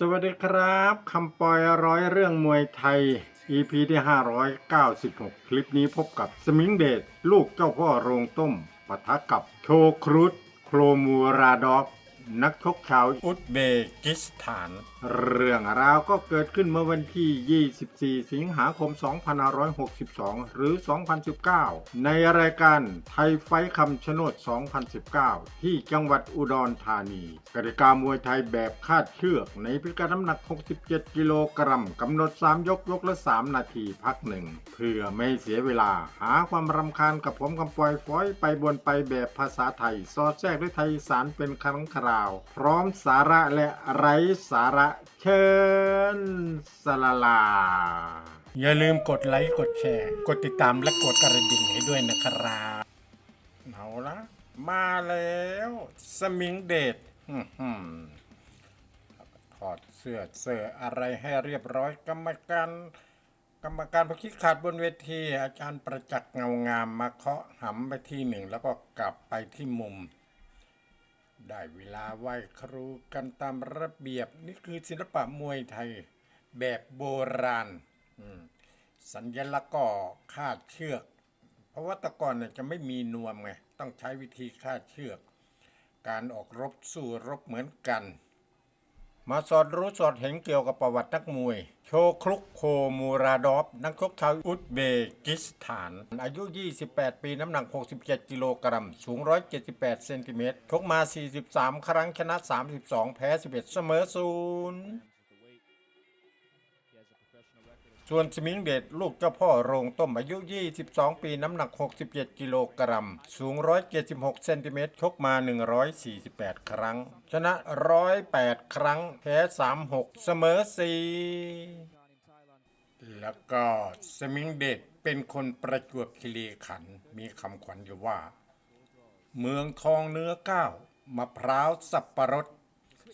สวัสดีครับคำปอยร้อยเรื่องมวยไทย EP ที่ 596 คลิปนี้พบกับสมิงเดช ลูกเจ้าพ่อโรงต้มปะทะกับโชครุตโครมูราดอก นักชกชาวอุซเบกิสถาน เรื่องราวก็เกิดขึ้นเมื่อวันที่ 24 สิงหาคม 2562 หรือ 2019 ในรายการไทยไฟท์คำชะโนด 2019 ที่จังหวัดอุดรธานีกติกามวยไทยแบบคาดเชือก ในพิกัดน้ำหนัก 67 กิโลกรัมกำหนด 3 ยกยกละ 3 นาทีพักหนึ่งเพื่อไม่เสียเวลาหาความรำคาญกับผมกำปอยฟอยไปบนไปแบบภาษาไทยสอดแทรกด้วยไทยอีสารเป็นครั้งคราว พร้อมสาระและไร้สาระเชิญสลาลา อย่าลืมกดไลค์กดแชร์ กดติดตามและกดกระดิ่งให้ด้วยนะครับเอาละมาแล้ว สมิงเดชถอดเสื้อเสื้ออะไรให้เรียบร้อยกรรมการกรรมการประคิดขาดบนเวที อาจารย์ประจักษ์เงางามมาเคาะหำไปที่หนึ่ง แล้วก็กลับไปที่มุม ได้เวลาไหว้ครูกันตามระเบียบนี่คือศิลปะมวยไทยแบบโบราณ สัญลักษณ์ก็คาดเชือก เพราะว่าตะกอนเนี่ยจะไม่มีนวมไง ต้องใช้วิธีคาดเชือก การออกรบสู้รบเหมือนกัน มาสอดรู้สอดเห็นเกี่ยวกับประวัตินักมวย โชคลุกโคมูราดอฟ นักชกชาวอุซเบกิสถาน อายุ 28 ปีน้ำหนัก 67 กิโลกรัม สูง 178 เซนติเมตรชกมา 43 ครั้งชนะ 32 แพ้ 11 เสมอศูนย์ ส่วนสมิงเดชลูกเจ้าพ่อโรงต้มอายุ 22 ปีน้ำหนัก 67 กิโลกรัม สูง 176 เซนติเมตรชกมา 148 ครั้ง ชนะ 108 ครั้ง แพ้ 36 เสมอ 4 แล้วก็สมิงเดชเป็นคนประจวบคีรีขันมีคำขวัญอยู่ว่า เมืองทองเนื้อก้าวมะพร้าวสับปะรด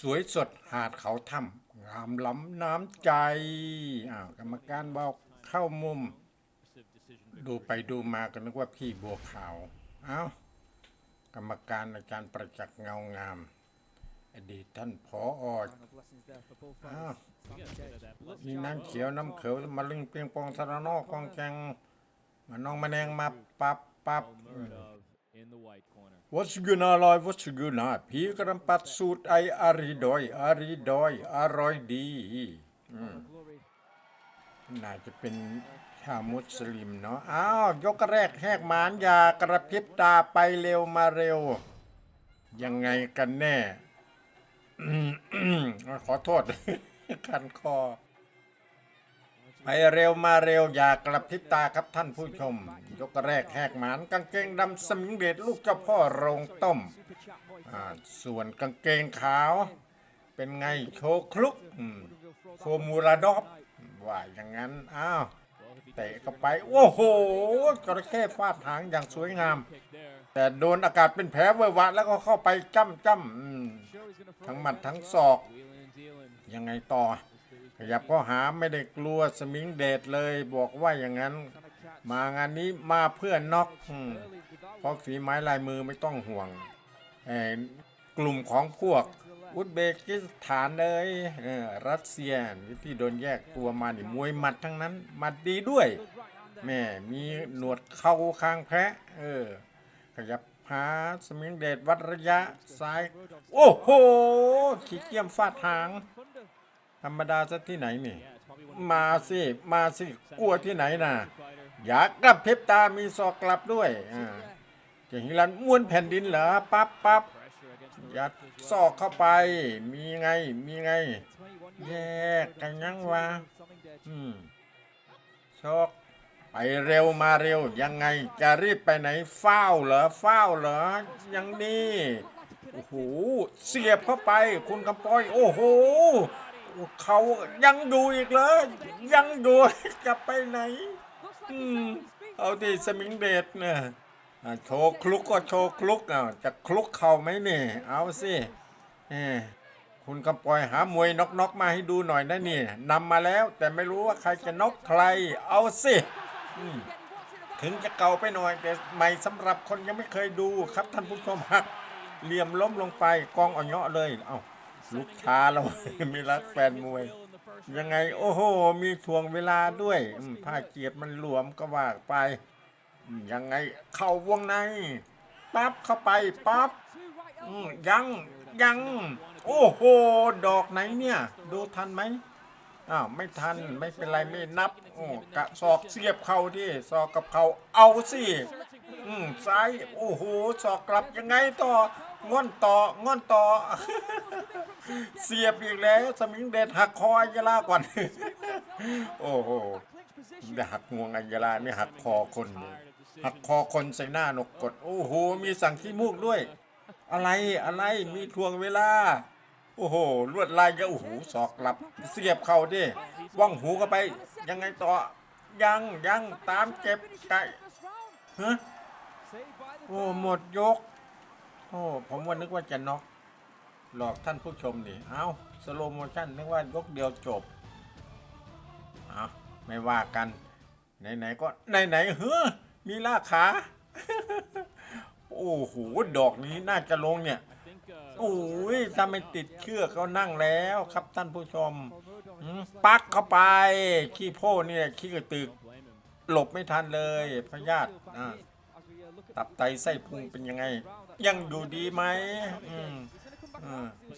สวยสดหาดเขาถ้ำ งามล้ำน้ำใจอ้าวกรรมการบอกเข้ามุม ดูไปดูมาก็นึกว่าพี่บัวขาวเอ้ากรรมการอาจารย์ประจักษ์เงางาม อดีตท่านผอออ้าวมีน้ำเขียวน้ำเขียวมาลิงเปียงปองสารนอกกองแจงมาน้องมาแนงมาปับปับ white corner. วัชกุนาลอยวัชกุนาพี่กระปัดสูตรไออาริดอยอาริดอยอร่อยดีน่าจะเป็นชาวมุสลิมเนาะอ้าวยกแรกแหกหมานยากระพริบตาไปเร็วมาเร็ว ยังไงกันแน่ขอโทษคันคอ ไปเร็วมาเร็วอย่ากระพริบตาครับท่านผู้ชม ยกแรกแหกหมานกางเกงดำสมิงเดชลูกเจ้าพ่อโรงต้ม ส่วนกางเกงขาว เป็นไงโชคลุกโคมูราดอบว่าอย่างนั้น อ้าวเตะเข้าไป โอ้โหจระเข้ฟาดหางอย่างสวยงาม แต่โดนอากาศเป็นแผลเวอะหวะแล้วก็เข้าไปจ้ำจ้ำทั้งหมัดทั้งศอก ยังไงต่อ ขยับก็หาไม่ได้กลัวสมิงเดชเลย บอกว่าอย่างนั้น มางานนี้มาเพื่อนน็อกเพราะฝีไม้ลายมือไม่ต้องห่วงกลุ่มของพวกอุซเบกิสถานเลยเรัสเซียที่โดนแยกตัวมานี่มวยหมัดทั้งนั้นหมัดดีด้วยแม่มีหนวดเข่าคางแพะเออ ขยับหาสมิงเดชวัดระยะซ้าย โอ้โหขี้เกียมฟาดหาง รรมดาซะที่ไหนนี่ มาสิ มาสิ กลัวที่ไหนน่ะ อยากกลับเพบตามีศอกกลับด้วยอ่าเจะหิรันม้วนแผ่นดินเหรอปั๊บปั๊บยัดศอกเข้าไป มีไง มีไง แยกกันยังวะอืมชกไปเร็วมาเร็ว ยังไงจะรีบไปไหนเฝ้าเหรอเฝ้าเหรอ ยังนี่ โอ้โห เสียบเข้าไป คุณกำปอย โอ้โห เขายังดูอีกเหรอยังดูจะไปไหนอืมเอาที่สมิงเดชเนี่ยโชว์คลุกก็โชว์คลุกอะจะคลุกเข่าไหมนี่เอาสิเอคุณกำปอยหามวยน็อกๆมาให้ดูหน่อยนะนี่นำมาแล้วแต่ไม่รู้ว่าใครจะน็อกใคร เอาสิถึงจะเก่าไปหน่อย แต่ใหม่สำหรับคนยังไม่เคยดูครับท่านผู้ชมหักเหลี่ยมล้มลงไปกองอ่อนเยาะเลย เอา ลุกช้าแล้วมีรักแฟนมวย ยังไง โอ้โห มีทวงเวลาด้วยอืมถ้าเกียรติมันหลวมก็ว่าไป ยังไงเข้าวงในปั๊บเข้าไปปั๊บยังยัง โอ้โห ดอกไหนเนี่ย ดูทันไหมอ้าวไม่ทันไม่เป็นไรไม่นับโอ้กะศอกเสียบเข่าที่ศอกกับเขาเอาสิอืมซ้ายโอ้โหศอกกลับยังไงต่อ ง่อนต่อง่อนต่อ เสียบอีกแล้ว สมิงเดชหักคออัยยลาก่อน โอ้โหได้หักงวงอัยยลานี่หักคอคนหักคอคนใส่หน้านกกด โอ้โห มีสั่งขี้มูกด้วย อะไรอะไรมีทวงเวลา โอ้โหลวดลายเยอะโอ้โหศอกกลับ เสียบเข่าดิว่องหูเข้าไป ยังไงต่อ ยังยังตามเก็บไก่ฮะโอ้หมดยก โอ้ผมว่านึกว่าจะน็อกหลอกท่านผู้ชมนี่เอาสโลโมชั่นนึกว่ายกเดียวจบเอาไม่ว่ากัน ไหนๆก็ไหนๆเฮ้อมีลากขา โอ้โหดอกนี้น่าจะลงเนี่ยโอ้ยถ้าไม่ติดเชือกก็นั่งแล้วครับท่านผู้ชม ปักเข้าไปขี้โพเนี่ยขี้กระตึก หลบไม่ทันเลยพยาธิอ่า ตับไตไส้พุงเป็นยังไง ยังอยู่ดีไหมอืมอ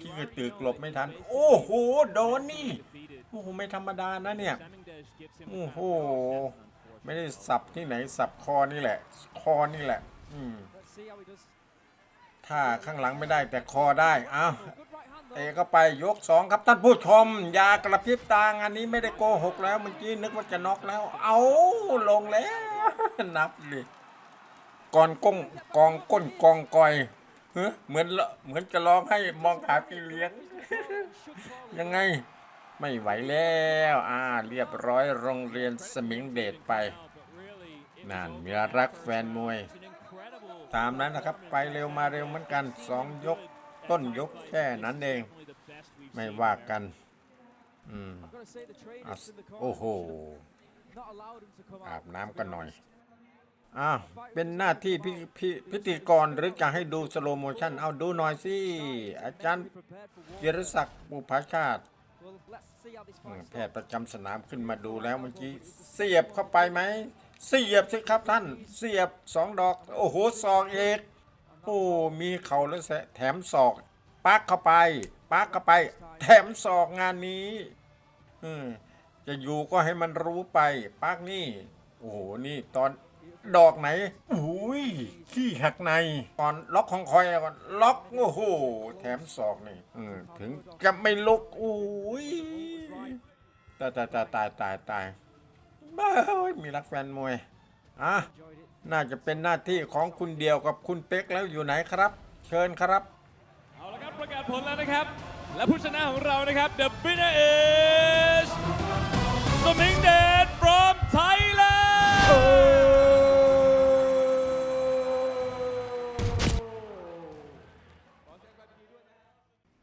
ขี้กระตึกหลบไม่ทัน โอ้โห โดนนี่ โอ้โห ไม่ธรรมดานะเนี่ย โอ้โห ไม่ได้สับที่ไหน สับคอนี่แหละ คอนี่แหละ อืมถ้าข้างหลังไม่ได้แต่คอได้อ้าวเอก็ไปยกสองครับท่านผู้ชม ยากระพริบตางานนี้ไม่ได้โกหกแล้วเมื่อกี้นึกว่าจะน็อกแล้ว เอาลงแล้ว นับเลย กอนก้งกองก้นกองกอยเฮ้ยเหมือนละเหมือนจะร้องให้มองหาพี่เลี้ยง ยังไง ไม่ไหวแล้วอ่าเรียบร้อยโรงเรียนสมิงเดชไปนั่นมีรักแฟนมวย ตามนั้นนะครับไปเร็วมาเร็วเหมือนกันสองยกต้นยกแค่นั้นเอง ไม่ว่ากันอืมอโอ้โหอาบน้ำกันหน่อย อ้าวเป็นหน้าที่พิพิพิธีกรหรือจะให้ดูสโลโมชั่นเอาดูหน่อยสิ อาจารย์กิรศักดิ์ปุภาชาติ แพทย์ประจำสนามขึ้นมาดูแล้วเมื่อกี้ เสียบเข้าไปไหม เสียบสิครับท่าน เสียบสองดอก โอ้โหศอกเอกโอ้มีเข่าแล้วแสะแถมศอก ปักเข้าไป ปักเข้าไป แถมศอกงานนี้ อืมจะอยู่ก็ให้มันรู้ไป ปักนี่ โอ้โห นี่ตอน ดอกไหนอุ้ยขี้หักในตอนล็อกของคอยก่อนล็อกโอ้โห แถมศอกนี่อถึงจะไม่ลุกอุ้ยตายตายตายตายตายตายบ้าเฮ้ยมีรักแฟนมวยอะน่าจะเป็นหน้าที่ของคุณเดียวกับคุณเป๊กแล้วอยู่ไหนครับ เชิญครับเอาละครับประกาศผลแล้วนะครับ และผู้ชนะของเรานะครับ the winner is สมิงเดช from Thailand